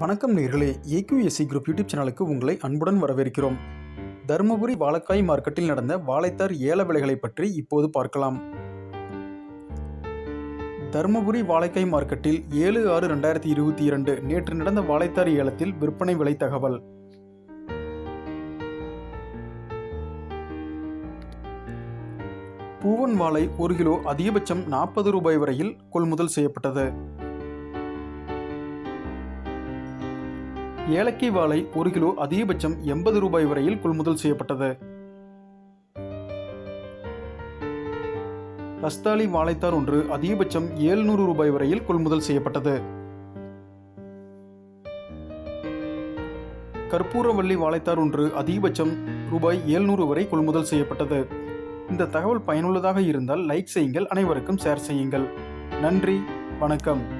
வணக்கம் நேர்களே. AQSC group YouTube சேனலுக்கு உங்களை அன்புடன் வரவேற்கிறோம். தருமபுரி வாழைக்காய் மார்க்கெட்டில் நடந்த வாழைத்தார் ஏல விலைகளை பற்றி இப்போது பார்க்கலாம். தருமபுரி வாழைக்காய் மார்க்கெட்டில் ஏழு ஆறு ரெண்டாயிரத்தி இருபத்தி இரண்டு நேற்று நடந்த வாழைத்தார் ஏலத்தில் விற்பனை விலை தகவல். பூவன் வாழை ஒரு கிலோ அதிகபட்சம் நாற்பது ரூபாய் வரையில் கொள்முதல் செய்யப்பட்டது. ஏலக்கி வாழை ஒரு கிலோ அதிகபட்சம் எண்பது ரூபாய் வரையில் கொள்முதல் செய்யப்பட்டது. ரஸ்தாலி வாழைத்தார் ஒன்று அதிகபட்சம் ஏழ்நூறு ரூபாய் வரையில் கொள்முதல் செய்யப்பட்டது. கற்பூரவள்ளி வாழைத்தார் ஒன்று அதிகபட்சம் ரூபாய் ஏழ்நூறு வரை கொள்முதல் செய்யப்பட்டது. இந்த தகவல் பயனுள்ளதாக இருந்தால் லைக் செய்யுங்கள் அனைவருக்கும் ஷேர் செய்யுங்கள். நன்றி வணக்கம்.